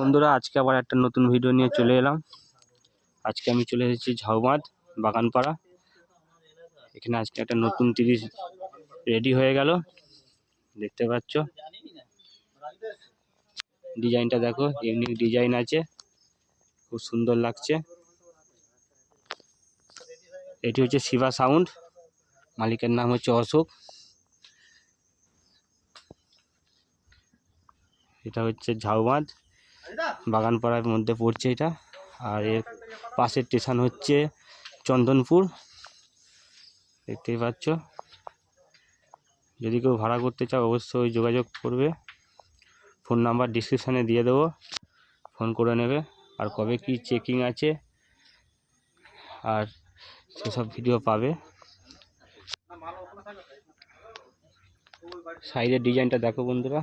বন্ধুরা, আজকে আবার একটা নতুন ভিডিও নিয়ে চলে এলাম। আজকে আমি চলে এসেছি ঝাউবাঁধ বাগানপাড়া। এখানে আজকে একটা নতুন তিরিশ রেডি হয়ে গেল। দেখতে পাচ্ছ? ডিজাইনটা দেখো ইউনিক ডিজাইন আছে। খুব সুন্দর লাগছে। এটি হচ্ছে শিবা সাউন্ড মালিকের নাম হচ্ছে অশোক। এটা হচ্ছে ঝাউবাঁধ বাগানপাড়ার মধ্যে পড়ছে এটা। আর এর পাশের স্টেশন হচ্ছে চন্দনপুর। দেখতেই পাচ্ছ। যদি কেউ ভাড়া করতে চাও, অবশ্যই যোগাযোগ করবে। ফোন নাম্বার ডিসক্রিপশানে দিয়ে দেবো। ফোন করে নেবে। আর কবে কি চেকিং আছে, আর সেসব ভিডিও পাবে। সাইডের ডিজাইনটা দেখো বন্ধুরা।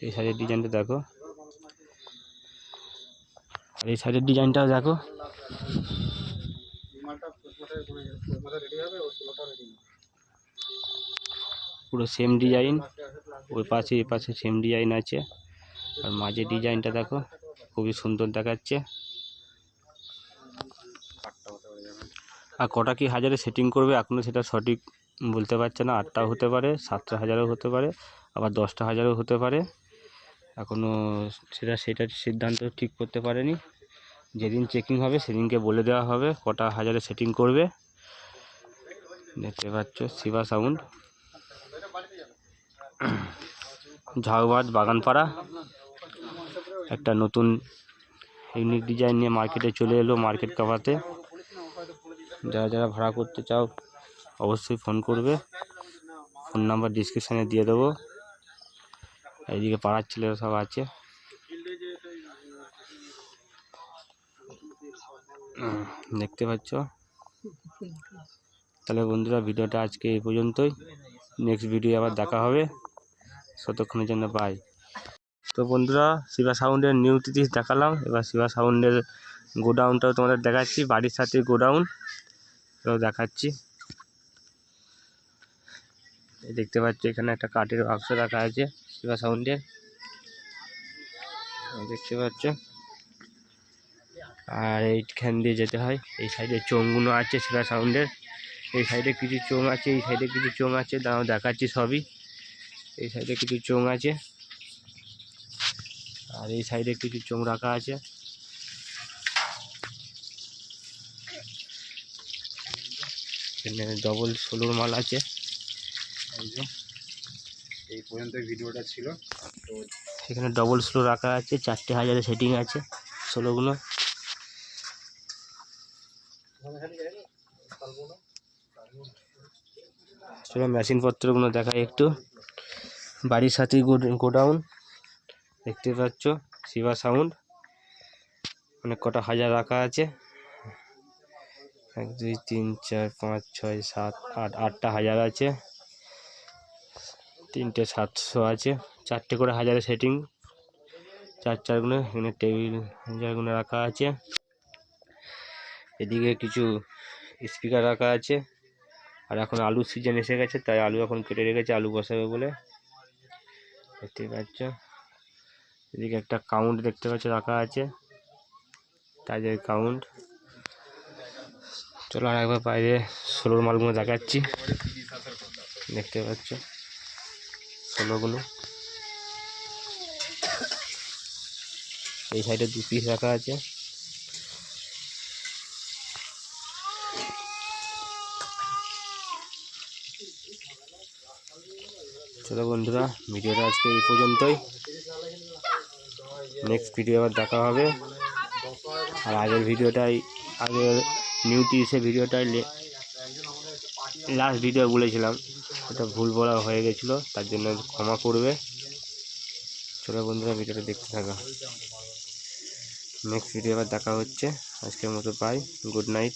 এই সাইডের ডিজাইনটা দেখো। আর এই সাইডের ডিজাইনটাও দেখো। পুরো সেম ডিজাইন ওই পাশে এই পাশে সেম ডিজাইন আছে। আর মাঝে ডিজাইনটা দেখো, খুবই সুন্দর দেখাচ্ছে। আর কটা কি হাজারে সেটিং করবে এখনও সেটা সঠিক বলতে পারছে না। আটটাও হতে পারে, সাতটা হাজারও হতে পারে, আবার দশটা হাজারও হতে পারে। এখনও সেটা সেটার সিদ্ধান্ত ঠিক করতে পারেনি। যেদিন চেকিং হবে, সেদিনকে বলে দেওয়া হবে, কটা হাজারে সেটিং করবে। দেখতে পাচ্ছ শিবা সাউন্ড ঝাউবাদ বাগানপাড়া। একটা নতুন ইউনিক ডিজাইন নিয়ে মার্কেটে চলে এলো মার্কেট কাভাতে যারা যারা ভাড়া করতে চাও, অবশ্যই ফোন করবে। ফোন নাম্বার ডিসক্রিপশানে দিয়ে দেবো। এইদিকে পাড়ার ছেলেরা সব আছে। দেখতে পাচ্ছ? তাহলে বন্ধুরা, ভিডিওটা আজকে এই পর্যন্তই। নেক্সট ভিডিও আবার দেখা হবে। ততক্ষণের জন্য বাই তো বন্ধুরা, শিবা সাউন্ডের নিউ তিরিশ দেখালাম। এবার শিবা সাউন্ডের গোডাউনটাও তোমাদের দেখাচ্ছি, বাড়ির সাথে গোডাউন। এটাও দেখাচ্ছি। দেখতে পাচ্ছ, এখানে একটা কাঠের বাক্স রাখা আছে, শিবা সাউন্ডের দেখতে পাচ্ছ। আর এইখান দিয়ে যেতে হয়, এই সাইডে চোঙগুলো আছে শিবা সাউন্ডের এই সাইডে কিছু চোঙ আছে, এই সাইডে কিছু চোঙ আছে, দাঁড়াও দেখাচ্ছি সবই। এই সাইডে কিছু চোঙ আছে, আর এই সাইডে কিছু চোঙ রাখা আছে। এখানে ডবল ষোলোর মাল আছে। এই পর্যন্ত ভিডিওটা ছিল। তো ডবল স্লো রাখা আছে, চারটে হাজারে সেটিং আছে ষোলোগুলো চলো মেশিনপত্রগুলো দেখাই একটু। বাড়ির সাথেই গোডাউন দেখতে পাচ্ছ শিবা সাউন্ড অনেক কটা হাজার রাখা আছে। এক, দুই, তিন, চার, পাঁচ, ছয়, সাত, আট, আটটা হাজার আছে। তিনটে, সাতশো আছে। চারটে করে হাজারে সেটিং চার চারগুলো এখানে টেবিল হাজারগুলো রাখা আছে। এদিকে কিছু স্পিকার রাখা আছে। আর এখন আলুর সিজন এসে গেছে, তাই আলু এখন কেটে রেখেছে, আলু বসাবে বলে। দেখতে পাচ্ছ। এদিকে একটা কাউন্ট দেখতে পাচ্ছ, রাখা আছে। তাদের কাউন্ট চলো আর একবার বাইরে ষোলোর মালগুলো দেখাচ্ছি। দেখতে পাচ্ছ। ষোলোগুলো। এই সাইডে দু পিস রাখা আছে। চলো বন্ধুরা, ভিডিওটা আজকে এই পর্যন্তই। নেক্সট ভিডিও আবার দেখা হবে। আর আগের ভিডিওটাই, আগের নিউ তিরিশে ভিডিওটাই লাস্ট ভিডিও বলেছিলাম। ওটা ভুল বলা হয়ে গেছিল, তার জন্য ক্ষমা করবে। চলো বন্ধুরা, ভিডিওটা দেখতে থাকা। নেক্সট ভিডিও আবার দেখা হচ্ছে। আজকের মতো বাই গুড নাইট